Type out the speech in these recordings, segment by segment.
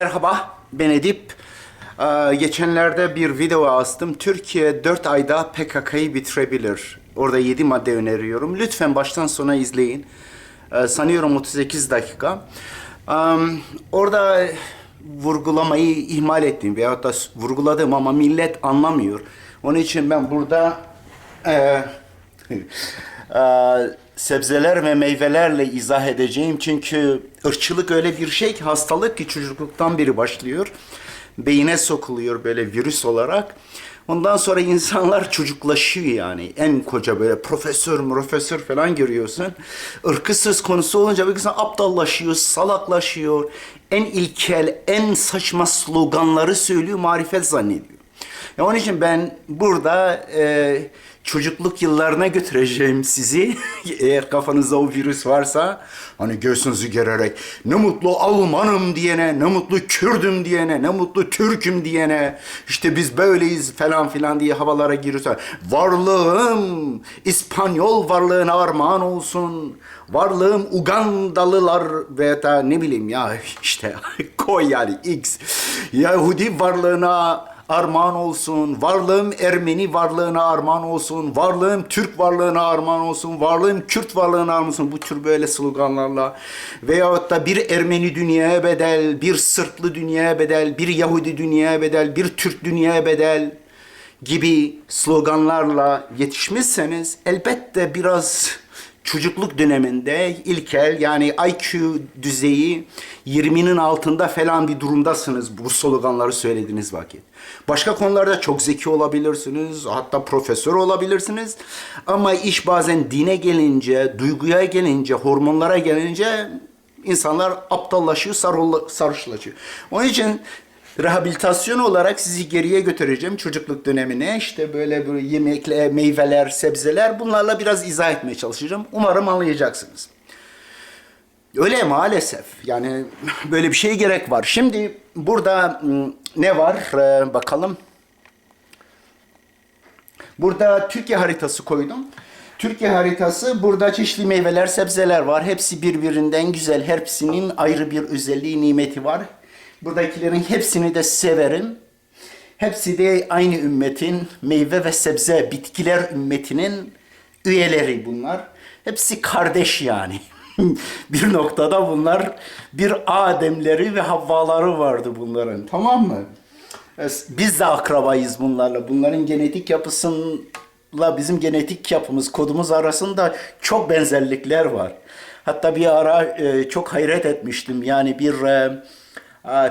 Merhaba, ben Edip. Ee, geçenlerde bir video astım. Türkiye 4 ayda PKK'yı bitirebilir. Orada 7 madde öneriyorum. Lütfen baştan sona izleyin. Ee, sanıyorum 38 dakika. Ee, orada vurgulamayı ihmal ettim veyahut da vurguladım ama millet anlamıyor. Onun için ben burada e, Eee, sebzeler ve meyvelerle izah edeceğim. Çünkü ırkçılık öyle bir şey ki hastalık ki çocukluktan beri başlıyor. Beyine sokuluyor böyle virüs olarak. Ondan sonra insanlar çocuklaşıyor yani. En koca böyle profesör, profesör falan görüyorsun. Irkı söz konusu olunca bir insan aptallaşıyor, salaklaşıyor. En ilkel, en saçma sloganları söylüyor, marifet zannediyor. Ya onun için ben burada e, çocukluk yıllarına götüreceğim sizi. Eğer kafanızda o virüs varsa hani göğsünüzü gererek ne mutlu Almanım diyene, ne mutlu Kürdüm diyene, ne mutlu Türk'üm diyene işte biz böyleyiz falan filan diye havalara giriyorsa varlığım İspanyol varlığına armağan olsun. Varlığım Ugandalılar veya da ne bileyim ya işte koy yani X. Yahudi varlığına armağan olsun. Varlığım Ermeni varlığına armağan olsun. Varlığım Türk varlığına armağan olsun. Varlığım Kürt varlığına armağan olsun. Bu tür böyle sloganlarla. Veyahut da bir Ermeni dünyaya bedel, bir Sırplı dünyaya bedel, bir Yahudi dünyaya bedel, bir Türk dünyaya bedel gibi sloganlarla yetişmişseniz elbette biraz çocukluk döneminde ilkel yani IQ düzeyi 20'nin altında falan bir durumdasınız bu sloganları söylediğiniz vakit. Başka konularda çok zeki olabilirsiniz, hatta profesör olabilirsiniz. Ama iş bazen dine gelince, duyguya gelince, hormonlara gelince insanlar aptallaşıyor, sarhoşlaşıyor. Onun için rehabilitasyon olarak sizi geriye götüreceğim çocukluk dönemine. İşte böyle böyle yemekler, meyveler, sebzeler bunlarla biraz izah etmeye çalışacağım. Umarım anlayacaksınız. Öyle maalesef. Yani böyle bir şeye gerek var. Şimdi burada m, ne var? Ee, bakalım. Burada Türkiye haritası koydum. Türkiye haritası burada çeşitli meyveler, sebzeler var. Hepsi birbirinden güzel. Hepsinin ayrı bir özelliği, nimeti var. Buradakilerin hepsini de severim. Hepsi de aynı ümmetin meyve ve sebze bitkiler ümmetinin üyeleri bunlar. Hepsi kardeş yani. bir noktada bunlar bir Ademleri ve Havvaları vardı bunların. Tamam mı? Biz de akrabayız bunlarla. Bunların genetik yapısıyla bizim genetik yapımız, kodumuz arasında çok benzerlikler var. Hatta bir ara e, çok hayret etmiştim. Yani bir e,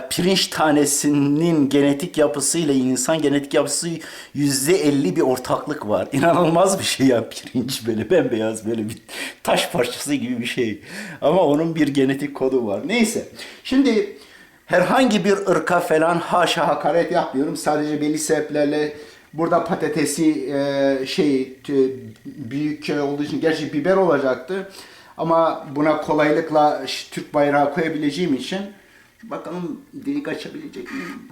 pirinç tanesinin genetik yapısıyla insan genetik yapısı yüzde elli bir ortaklık var. İnanılmaz bir şey ya pirinç böyle bembeyaz böyle bir taş parçası gibi bir şey. Ama onun bir genetik kodu var. Neyse. Şimdi herhangi bir ırka falan haşa hakaret yapmıyorum. Sadece belli sebeplerle burada patatesi e, şey t- büyük olduğu için gerçi biber olacaktı. Ama buna kolaylıkla Türk bayrağı koyabileceğim için bakalım delik açabilecek miyim?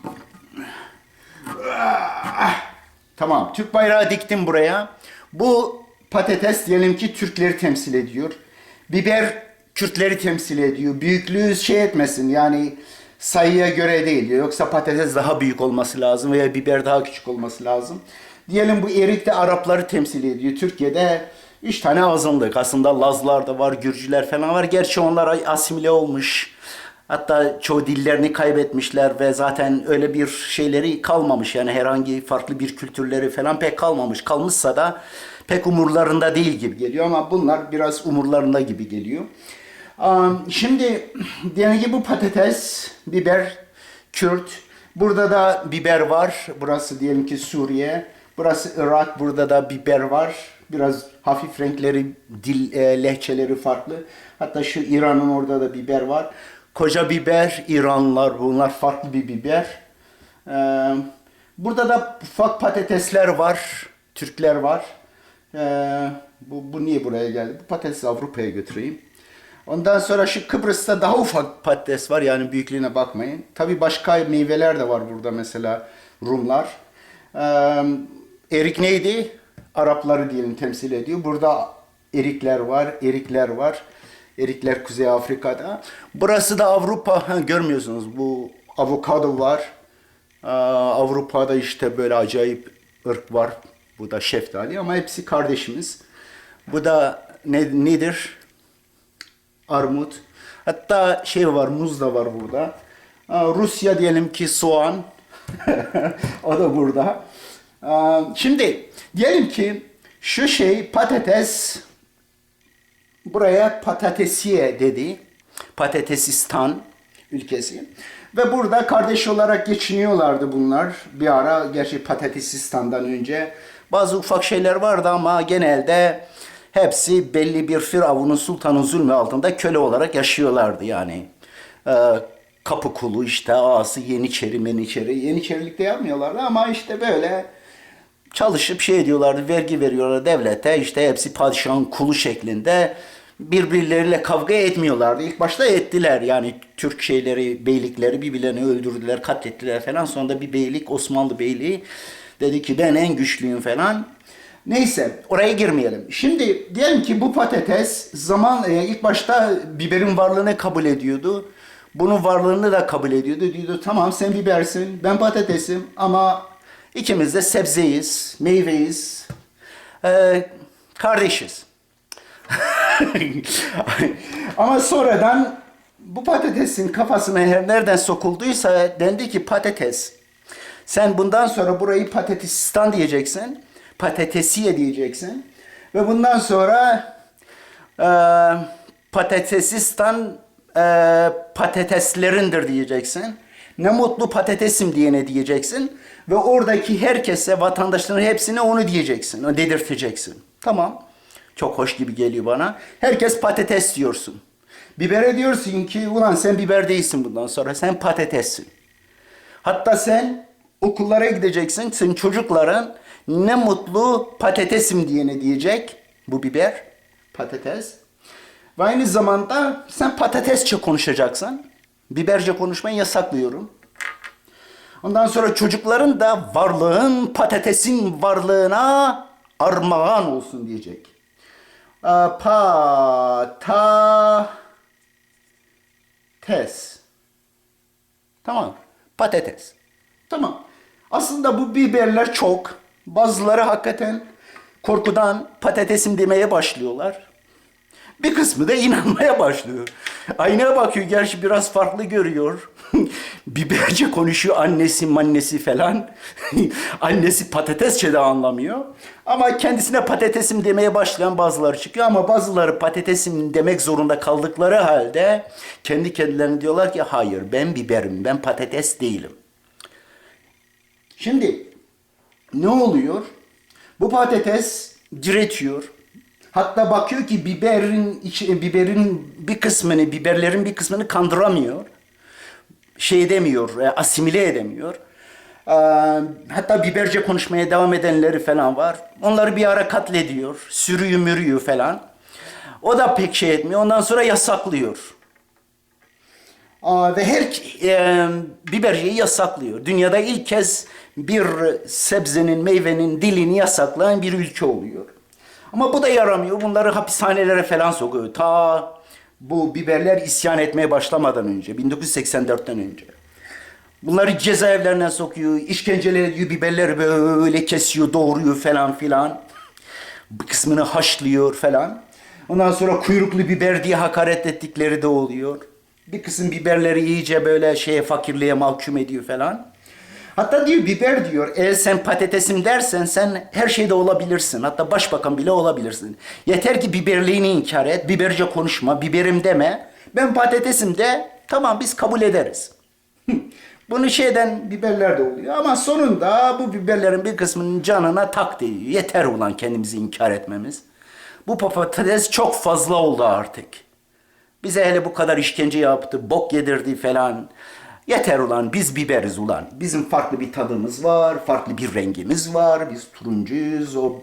Tamam. Türk bayrağı diktim buraya. Bu patates diyelim ki Türkleri temsil ediyor. Biber Kürtleri temsil ediyor. Büyüklüğü şey etmesin yani sayıya göre değil. Yoksa patates daha büyük olması lazım veya biber daha küçük olması lazım. Diyelim bu erik de Arapları temsil ediyor. Türkiye'de üç tane azınlık. Aslında Lazlar da var, Gürcüler falan var. Gerçi onlar asimile olmuş. Hatta çoğu dillerini kaybetmişler ve zaten öyle bir şeyleri kalmamış. Yani herhangi farklı bir kültürleri falan pek kalmamış. Kalmışsa da pek umurlarında değil gibi geliyor ama bunlar biraz umurlarında gibi geliyor. Şimdi diyelim ki bu patates, biber, Kürt. Burada da biber var. Burası diyelim ki Suriye. Burası Irak. Burada da biber var. Biraz hafif renkleri, dil e, lehçeleri farklı. Hatta şu İran'ın orada da biber var. Koca biber, İranlılar bunlar farklı bir biber. Ee, burada da ufak patatesler var. Türkler var. Ee, bu, bu niye buraya geldi? Bu patatesi Avrupa'ya götüreyim. Ondan sonra şu Kıbrıs'ta daha ufak patates var yani büyüklüğüne bakmayın. Tabii başka meyveler de var burada mesela Rumlar. Ee, erik neydi? Arapları diyelim temsil ediyor. Burada erikler var, erikler var. Erikler Kuzey Afrika'da. Burası da Avrupa. Ha, görmüyorsunuz bu avokado var. Aa, Avrupa'da işte böyle acayip ırk var. Bu da şeftali ama hepsi kardeşimiz. Bu da ne, nedir? Armut. Hatta şey var, muz da var burada. Aa, Rusya diyelim ki soğan. o da burada. Aa, Şimdi diyelim ki şu şey patates buraya patatesiye dedi. Patatesistan ülkesi. Ve burada kardeş olarak geçiniyorlardı bunlar. Bir ara gerçi Patatesistan'dan önce bazı ufak şeyler vardı ama genelde hepsi belli bir firavunun sultanın zulmü altında köle olarak yaşıyorlardı yani. Ee, kapı kulu işte ağası yeniçeri meniçeri. Yeniçerilikte yapmıyorlardı ama işte böyle çalışıp şey ediyorlardı, vergi veriyorlar devlete. işte hepsi padişahın kulu şeklinde birbirleriyle kavga etmiyorlardı. İlk başta ettiler yani Türk şeyleri, beylikleri birbirlerini öldürdüler, katlettiler falan. Sonra bir beylik, Osmanlı beyliği dedi ki ben en güçlüyüm falan. Neyse oraya girmeyelim. Şimdi diyelim ki bu patates zaman e, ilk başta biberin varlığını kabul ediyordu. Bunun varlığını da kabul ediyordu. Diyordu tamam sen bibersin, ben patatesim ama ikimiz de sebzeyiz, meyveyiz, ee, kardeşiz. Ama sonradan bu patatesin kafasına her nereden sokulduysa dendi ki patates. Sen bundan sonra burayı patatesistan diyeceksin. Patatesiye diyeceksin. Ve bundan sonra e, patatesistan e, patateslerindir diyeceksin. Ne mutlu patatesim diyene diyeceksin. Ve oradaki herkese, vatandaşların hepsine onu diyeceksin. Dedirteceksin. Tamam. Çok hoş gibi geliyor bana. Herkes patates diyorsun. Bibere diyorsun ki ulan sen biber değilsin bundan sonra. Sen patatessin. Hatta sen okullara gideceksin. Senin çocukların ne mutlu patatesim diyene diyecek. Bu biber patates. Ve aynı zamanda sen patatesçe konuşacaksın. Biberce konuşmayı yasaklıyorum. Ondan sonra çocukların da varlığın patatesin varlığına armağan olsun diyecek. Aa, Patates. Tamam. Patates. Tamam. Aslında bu biberler çok. Bazıları hakikaten korkudan patatesim demeye başlıyorlar. Bir kısmı da inanmaya başlıyor. Aynaya bakıyor, gerçi biraz farklı görüyor. Biberce konuşuyor, annesi mannesi falan. annesi patatesçe de anlamıyor. Ama kendisine patatesim demeye başlayan bazıları çıkıyor. Ama bazıları patatesim demek zorunda kaldıkları halde kendi kendilerine diyorlar ki hayır ben biberim, ben patates değilim. Şimdi ne oluyor? Bu patates diretiyor. Hatta bakıyor ki biberin içi, biberin bir kısmını, biberlerin bir kısmını kandıramıyor. Şey edemiyor, e, asimile edemiyor. Hatta biberce konuşmaya devam edenleri falan var. Onları bir ara katlediyor. Sürüyü mürüyü falan. O da pek şey etmiyor. Ondan sonra yasaklıyor. Ve her e, biberciyi yasaklıyor. Dünyada ilk kez bir sebzenin, meyvenin dilini yasaklayan bir ülke oluyor. Ama bu da yaramıyor. Bunları hapishanelere falan sokuyor. Ta bu biberler isyan etmeye başlamadan önce, 1984'ten önce. Bunları cezaevlerine sokuyor, işkenceler ediyor, biberleri böyle kesiyor, doğruyor falan filan. Bir kısmını haşlıyor falan. Ondan sonra kuyruklu biber diye hakaret ettikleri de oluyor. Bir kısım biberleri iyice böyle şeye fakirliğe mahkum ediyor falan. Hatta diyor biber diyor eğer sen patatesim dersen sen her şeyde olabilirsin. Hatta başbakan bile olabilirsin. Yeter ki biberliğini inkar et, biberce konuşma, biberim deme. Ben patatesim de tamam biz kabul ederiz. Bunu şeyden biberler de oluyor ama sonunda bu biberlerin bir kısmının canına tak değiyor. Yeter ulan kendimizi inkar etmemiz. Bu patates çok fazla oldu artık. Bize hele bu kadar işkence yaptı, bok yedirdi falan. Yeter ulan biz biberiz ulan. Bizim farklı bir tadımız var, farklı bir rengimiz var. Biz turuncuyuz, o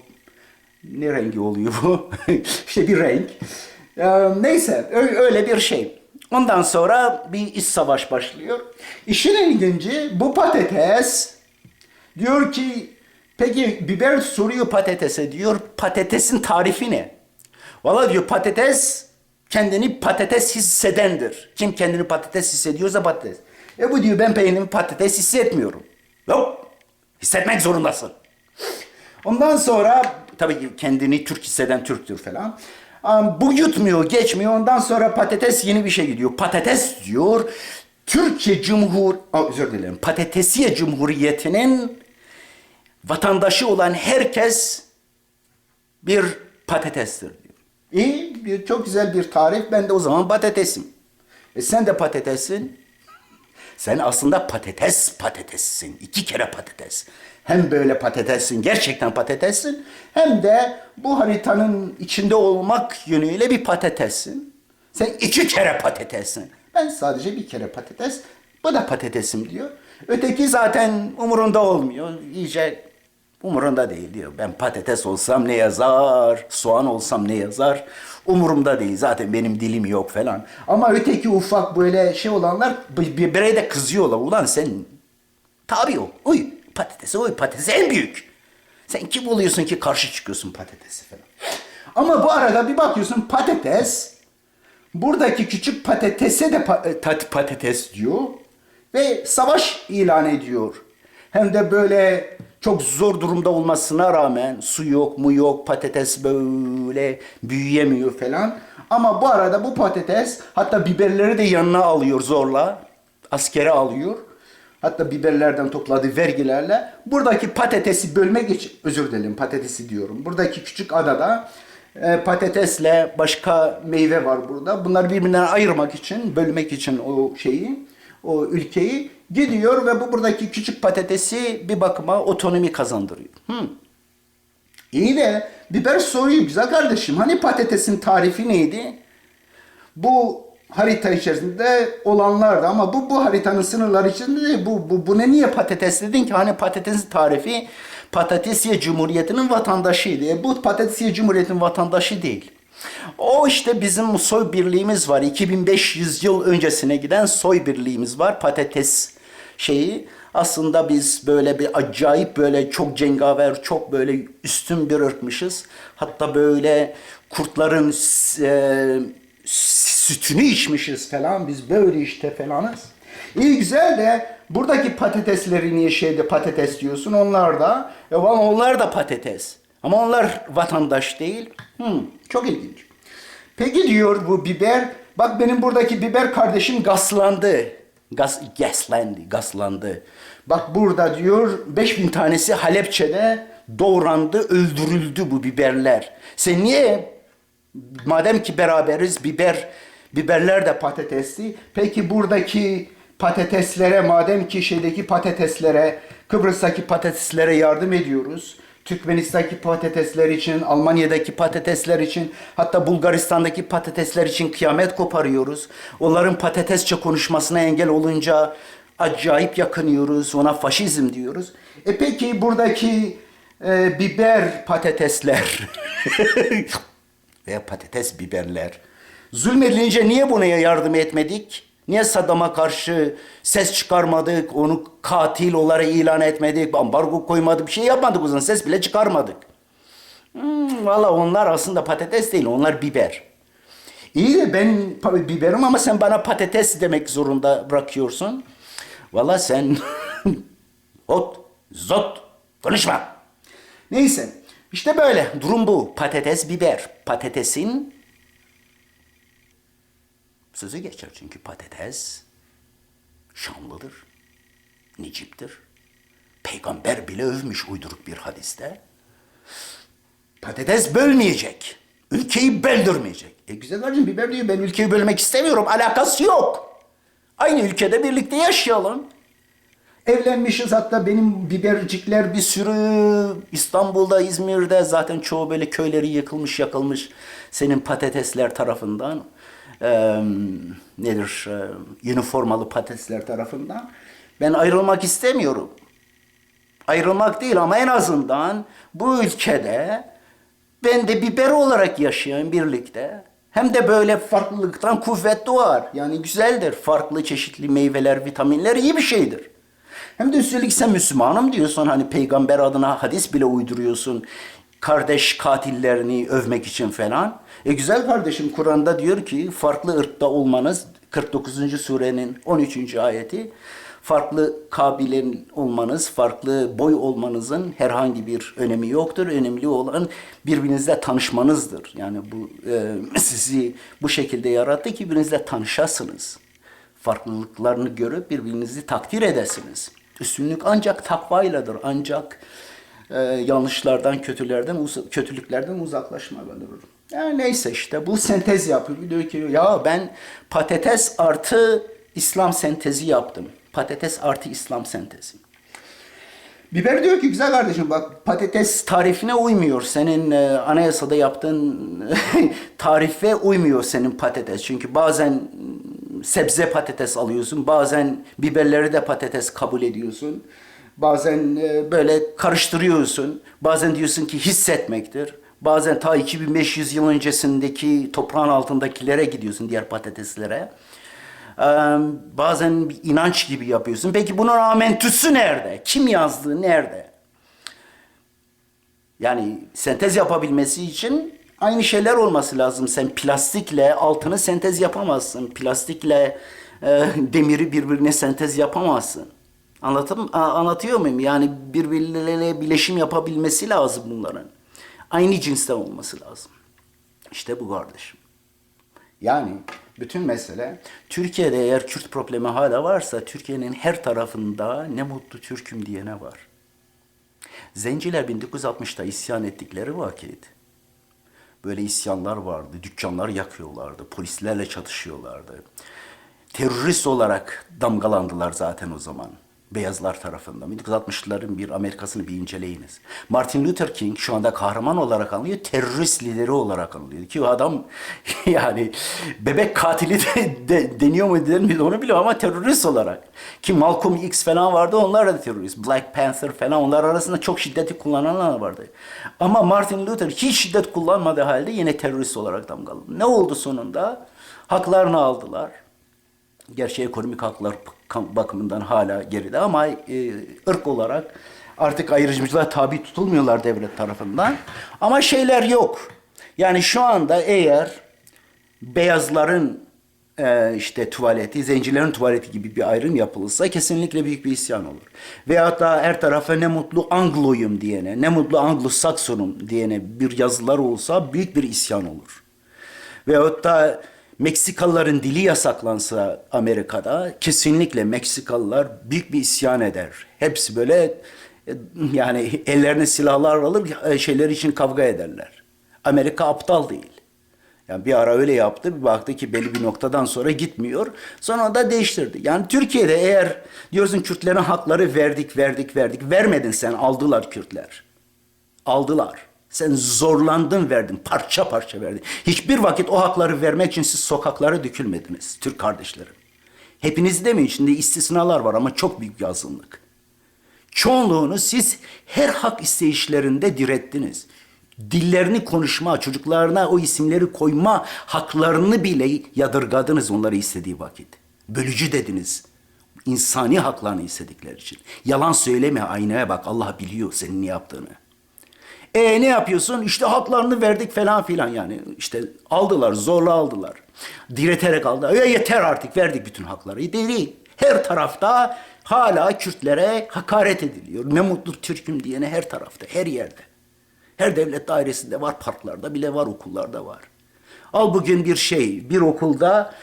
ne rengi oluyor bu? işte bir renk. Ee, neyse öyle bir şey. Ondan sonra bir iç savaş başlıyor. İşin ilginci bu patates diyor ki peki biber soruyor patatese diyor patatesin tarifi ne? Valla diyor patates kendini patates hissedendir. Kim kendini patates hissediyorsa patates. E bu diyor ben peynir patates hissetmiyorum. Yok. Hissetmek zorundasın. Ondan sonra tabii ki kendini Türk hisseden Türktür falan. Bu yutmuyor, geçmiyor. Ondan sonra patates yeni bir şey gidiyor. Patates diyor. Türkiye Cumhur, Aa, özür dilerim. Patatesiye Cumhuriyeti'nin vatandaşı olan herkes bir patatestir diyor. İyi, çok güzel bir tarif. Ben de o zaman patatesim. E sen de patatessin. Sen aslında patates patatessin. İki kere patates. Hem böyle patatessin, gerçekten patatessin. Hem de bu haritanın içinde olmak yönüyle bir patatessin. Sen iki kere patatessin. Ben sadece bir kere patates. Bu da patatesim diyor. Öteki zaten umurunda olmuyor. İyice umurunda değil diyor. Ben patates olsam ne yazar, soğan olsam ne yazar. Umurumda değil. Zaten benim dilim yok falan. Ama öteki ufak böyle şey olanlar bir- birbirine de kızıyorlar. Ulan sen tabi ol. Uy patatesi uy patatesi en büyük. Sen kim oluyorsun ki karşı çıkıyorsun patatesi falan. Ama bu arada bir bakıyorsun patates buradaki küçük patatese de pa- e, tat- patates diyor ve savaş ilan ediyor. Hem de böyle çok zor durumda olmasına rağmen su yok mu yok patates böyle büyüyemiyor falan. Ama bu arada bu patates hatta biberleri de yanına alıyor zorla. Askere alıyor. Hatta biberlerden topladığı vergilerle buradaki patatesi bölmek için özür dilerim patatesi diyorum. Buradaki küçük adada e, patatesle başka meyve var burada. Bunları birbirinden ayırmak için, bölmek için o şeyi, o ülkeyi gidiyor ve bu buradaki küçük patatesi bir bakıma otonomi kazandırıyor. Hmm. İyi de biber soruyor güzel kardeşim. Hani patatesin tarifi neydi? Bu harita içerisinde olanlardı ama bu bu haritanın sınırları içinde değil. Bu, bu, bu ne niye patates dedin ki? Hani patatesin tarifi Patatesiye Cumhuriyeti'nin vatandaşıydı. E, bu Patatesiye Cumhuriyeti'nin vatandaşı değil. O işte bizim soy birliğimiz var. 2500 yıl öncesine giden soy birliğimiz var. Patates şeyi. Aslında biz böyle bir acayip böyle çok cengaver, çok böyle üstün bir ırkmışız. Hatta böyle kurtların e, sütünü içmişiz falan. Biz böyle işte falanız. İyi güzel de buradaki patatesleri niye şeyde patates diyorsun? Onlar da, e, onlar da patates. Ama onlar vatandaş değil. Hmm, çok ilginç. Peki diyor bu biber, bak benim buradaki biber kardeşim gaslandı. Gas, gaslandı, gaslandı. Bak burada diyor 5000 tanesi Halepçe'de doğrandı, öldürüldü bu biberler. Sen niye madem ki beraberiz biber biberler de patatesli. Peki buradaki patateslere madem ki şeydeki patateslere Kıbrıs'taki patateslere yardım ediyoruz. Türkmenistan'daki patatesler için, Almanya'daki patatesler için, hatta Bulgaristan'daki patatesler için kıyamet koparıyoruz. Onların patatesçe konuşmasına engel olunca acayip yakınıyoruz, ona faşizm diyoruz. E peki buradaki e, biber patatesler veya patates biberler zulmedilince niye buna yardım etmedik? Niye Saddam'a karşı ses çıkarmadık, onu katil olarak ilan etmedik, ambargo koymadık, bir şey yapmadık o zaman, ses bile çıkarmadık. Hmm, Valla onlar aslında patates değil, onlar biber. İyi de ben biberim ama sen bana patates demek zorunda bırakıyorsun. Valla sen ot, zot, konuşma. Neyse, işte böyle durum bu. Patates, biber. Patatesin sözü geçer çünkü patates şanlıdır, neciptir. Peygamber bile övmüş uyduruk bir hadiste. Patates bölmeyecek. Ülkeyi böldürmeyecek. E güzel kardeşim biber diyor ben ülkeyi bölmek istemiyorum. Alakası yok. Aynı ülkede birlikte yaşayalım. Evlenmişiz hatta benim bibercikler bir sürü İstanbul'da, İzmir'de zaten çoğu böyle köyleri yıkılmış, yakılmış senin patatesler tarafından. Eee nedir? Eee, üniformalı patatesler tarafından. Ben ayrılmak istemiyorum ayrılmak değil ama en azından bu ülkede ben de biber olarak yaşayayım birlikte. Hem de böyle farklılıktan kuvvet doğar. Yani güzeldir. Farklı çeşitli meyveler, vitaminler iyi bir şeydir. Hem de üstelik sen Müslümanım diyorsun hani peygamber adına hadis bile uyduruyorsun. Kardeş katillerini övmek için falan. E güzel kardeşim Kur'an'da diyor ki farklı ırkta olmanız 49. surenin 13. ayeti farklı kabilen olmanız, farklı boy olmanızın herhangi bir önemi yoktur. Önemli olan birbirinizle tanışmanızdır. Yani bu e, sizi bu şekilde yarattı ki birbirinizle tanışasınız. Farklılıklarını görüp birbirinizi takdir edesiniz. Üstünlük ancak takvayladır. Ancak e, yanlışlardan, kötülerden, kötülüklerden uzaklaşmayladır. Yani neyse işte bu sentez yapıyor. Diyor ki ya ben patates artı İslam sentezi yaptım. Patates artı İslam sentezi. Biber diyor ki güzel kardeşim bak patates tarifine uymuyor. Senin e, anayasada yaptığın tarife uymuyor senin patates. Çünkü bazen sebze patates alıyorsun. Bazen biberleri de patates kabul ediyorsun. Bazen e, böyle karıştırıyorsun. Bazen diyorsun ki hissetmektir. Bazen ta 2500 yıl öncesindeki toprağın altındakilere gidiyorsun diğer patateslere. Ee, bazen inanç gibi yapıyorsun. Peki bunun amentüsü nerede? Kim yazdığı nerede? Yani sentez yapabilmesi için aynı şeyler olması lazım. Sen plastikle altını sentez yapamazsın. Plastikle e, demiri birbirine sentez yapamazsın. Anlatım, anlatıyor muyum? Yani birbirleriyle bileşim yapabilmesi lazım bunların. Aynı cinsten olması lazım. İşte bu kardeşim. Yani bütün mesele Türkiye'de eğer Kürt problemi hala varsa Türkiye'nin her tarafında ne mutlu Türk'üm diyene var. Zenciler 1960'ta isyan ettikleri vakit böyle isyanlar vardı. Dükkanlar yakıyorlardı. Polislerle çatışıyorlardı. Terörist olarak damgalandılar zaten o zaman. Beyazlar tarafından. 1960'ların bir Amerikasını bir inceleyiniz. Martin Luther King şu anda kahraman olarak anılıyor, terörist lideri olarak anılıyor. Ki o adam yani bebek katili de, de- deniyor mu denmiyor onu biliyorum ama terörist olarak. Ki Malcolm X falan vardı onlar da terörist. Black Panther falan onlar arasında çok şiddeti kullananlar vardı. Ama Martin Luther hiç şiddet kullanmadığı halde yine terörist olarak damgalandı. Ne oldu sonunda? Haklarını aldılar. Gerçi ekonomik haklar bakımından hala geride ama e, ırk olarak artık ayrımcılığa tabi tutulmuyorlar devlet tarafından. Ama şeyler yok. Yani şu anda eğer beyazların e, işte tuvaleti, zencilerin tuvaleti gibi bir ayrım yapılırsa kesinlikle büyük bir isyan olur. Veyahut da her tarafa ne mutlu Anglo'yum diyene, ne mutlu Anglo-Saksonum diyene bir yazılar olsa büyük bir isyan olur. Veyahut da Meksikalıların dili yasaklansa Amerika'da kesinlikle Meksikalılar büyük bir isyan eder. Hepsi böyle e, yani ellerine silahlar alır e, şeyler için kavga ederler. Amerika aptal değil. Yani bir ara öyle yaptı, bir baktı ki belli bir noktadan sonra gitmiyor. Sonra da değiştirdi. Yani Türkiye'de eğer diyorsun Kürtlerin hakları verdik, verdik, verdik. Vermedin sen, aldılar Kürtler. Aldılar. Sen zorlandın verdin, parça parça verdin. Hiçbir vakit o hakları vermek için siz sokaklara dökülmediniz Türk kardeşlerim. Hepiniz demeyin içinde istisnalar var ama çok büyük bir azınlık. Çoğunluğunu siz her hak isteyişlerinde direttiniz. Dillerini konuşma, çocuklarına o isimleri koyma haklarını bile yadırgadınız onları istediği vakit. Bölücü dediniz. İnsani haklarını istedikleri için. Yalan söyleme, aynaya bak. Allah biliyor senin ne yaptığını. E ne yapıyorsun? İşte haklarını verdik falan filan yani. İşte aldılar, zorla aldılar. Direterek aldılar. Ya yeter artık verdik bütün hakları. Değil. Her tarafta hala Kürtlere hakaret ediliyor. Ne mutlu Türk'üm diyene her tarafta, her yerde. Her devlet dairesinde var, parklarda bile var, okullarda var. Al bugün bir şey, bir okulda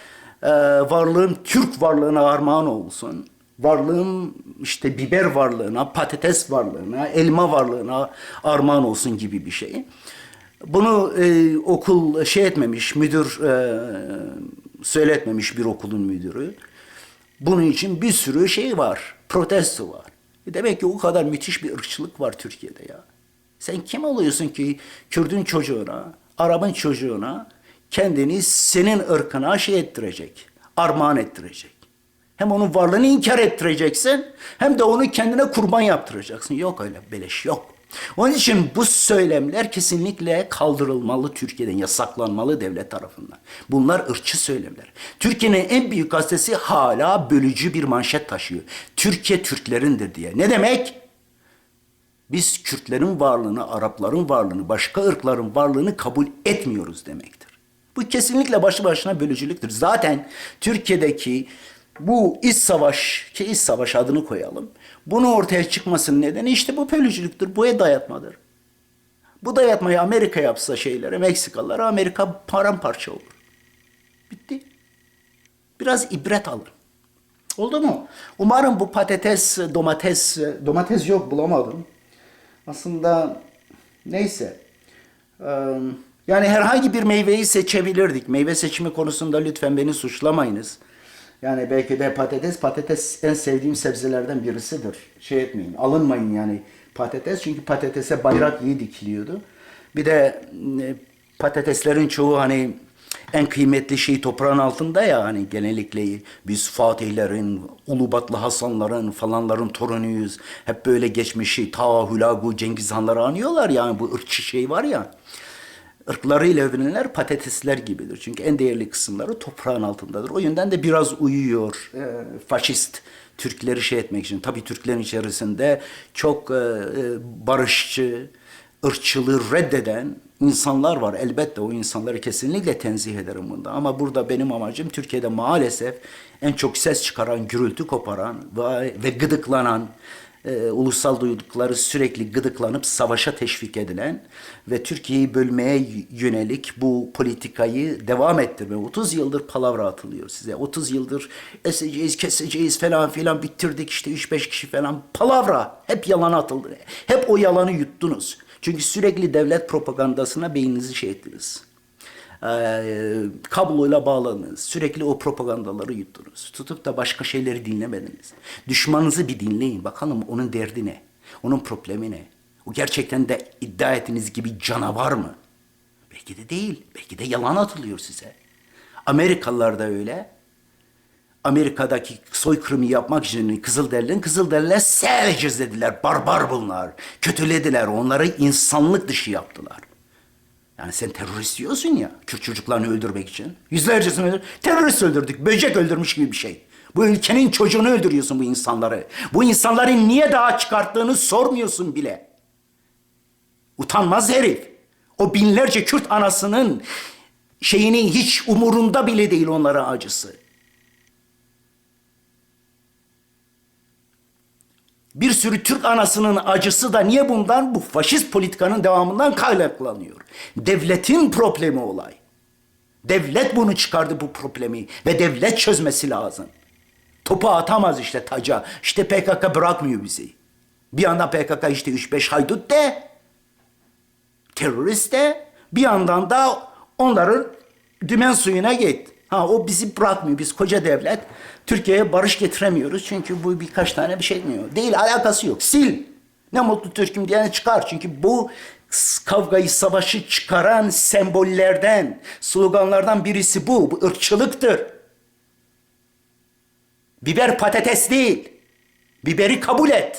e, varlığın Türk varlığına armağan olsun. Varlığım işte biber varlığına, patates varlığına, elma varlığına armağan olsun gibi bir şey. Bunu e, okul şey etmemiş, müdür e, söyletmemiş bir okulun müdürü. Bunun için bir sürü şey var, protesto var. E Demek ki o kadar müthiş bir ırkçılık var Türkiye'de ya. Sen kim oluyorsun ki Kürdün çocuğuna, Arap'ın çocuğuna kendini senin ırkına şey ettirecek, armağan ettirecek. Hem onun varlığını inkar ettireceksin hem de onu kendine kurban yaptıracaksın. Yok öyle beleş yok. Onun için bu söylemler kesinlikle kaldırılmalı Türkiye'den, yasaklanmalı devlet tarafından. Bunlar ırkçı söylemler. Türkiye'nin en büyük gazetesi hala bölücü bir manşet taşıyor. Türkiye Türklerindir diye. Ne demek? Biz Kürtlerin varlığını, Arapların varlığını, başka ırkların varlığını kabul etmiyoruz demektir. Bu kesinlikle başlı başına bölücülüktür. Zaten Türkiye'deki bu iç savaş, ki iç savaş adını koyalım. Bunu ortaya çıkmasının nedeni işte bu bölücülüktür, bu dayatmadır. Bu dayatmayı Amerika yapsa şeylere, Meksikalılara Amerika paramparça olur. Bitti. Biraz ibret alın. Oldu mu? Umarım bu patates, domates, domates yok bulamadım. Aslında neyse. Yani herhangi bir meyveyi seçebilirdik. Meyve seçimi konusunda lütfen beni suçlamayınız. Yani belki de patates, patates en sevdiğim sebzelerden birisidir. Şey etmeyin, alınmayın yani patates. Çünkü patatese bayrak iyi dikiliyordu. Bir de e, patateslerin çoğu hani en kıymetli şey toprağın altında ya hani genellikle biz Fatihlerin, Ulubatlı Hasanların falanların torunuyuz. Hep böyle geçmişi ta Hülagu Cengiz Hanları anıyorlar yani bu ırkçı şey var ya. Irklarıyla övünenler patatesler gibidir. Çünkü en değerli kısımları toprağın altındadır. O yüzden de biraz uyuyor e, faşist Türkleri şey etmek için. Tabii Türklerin içerisinde çok e, e, barışçı, ırkçılığı reddeden insanlar var. Elbette o insanları kesinlikle tenzih ederim bunda. Ama burada benim amacım Türkiye'de maalesef en çok ses çıkaran, gürültü koparan ve, ve gıdıklanan, e, ulusal duydukları sürekli gıdıklanıp savaşa teşvik edilen ve Türkiye'yi bölmeye yönelik bu politikayı devam ettirme. 30 yıldır palavra atılıyor size. 30 yıldır eseceğiz, keseceğiz falan filan bitirdik işte 3-5 kişi falan. Palavra. Hep yalan atıldı. Hep o yalanı yuttunuz. Çünkü sürekli devlet propagandasına beyninizi şey ettiniz. Ee, kabloyla bağladınız. Sürekli o propagandaları yuttunuz. Tutup da başka şeyleri dinlemediniz. Düşmanınızı bir dinleyin. Bakalım onun derdi ne? Onun problemi ne? O gerçekten de iddia ettiğiniz gibi canavar mı? Belki de değil. Belki de yalan atılıyor size. Amerikalılar da öyle. Amerika'daki soykırımı yapmak için Kızılderililerin Kızılderililer savages dediler. Barbar bunlar. Kötülediler. Onları insanlık dışı yaptılar. Yani sen terörist diyorsun ya, Kürt çocuklarını öldürmek için. Yüzlercesini öldür. Terörist öldürdük, böcek öldürmüş gibi bir şey. Bu ülkenin çocuğunu öldürüyorsun bu insanları. Bu insanları niye daha çıkarttığını sormuyorsun bile. Utanmaz herif. O binlerce Kürt anasının şeyini hiç umurunda bile değil onlara acısı. Bir sürü Türk anasının acısı da niye bundan? Bu faşist politikanın devamından kaynaklanıyor. Devletin problemi olay. Devlet bunu çıkardı bu problemi ve devlet çözmesi lazım. Topu atamaz işte taca. İşte PKK bırakmıyor bizi. Bir yandan PKK işte 3-5 haydut de, terörist de, bir yandan da onların dümen suyuna git. Ha o bizi bırakmıyor. Biz koca devlet Türkiye'ye barış getiremiyoruz. Çünkü bu birkaç tane bir şey etmiyor. Değil alakası yok. Sil. Ne mutlu Türk'üm diyene çıkar. Çünkü bu kavgayı, savaşı çıkaran sembollerden, sloganlardan birisi bu. Bu ırkçılıktır. Biber patates değil. Biberi kabul et.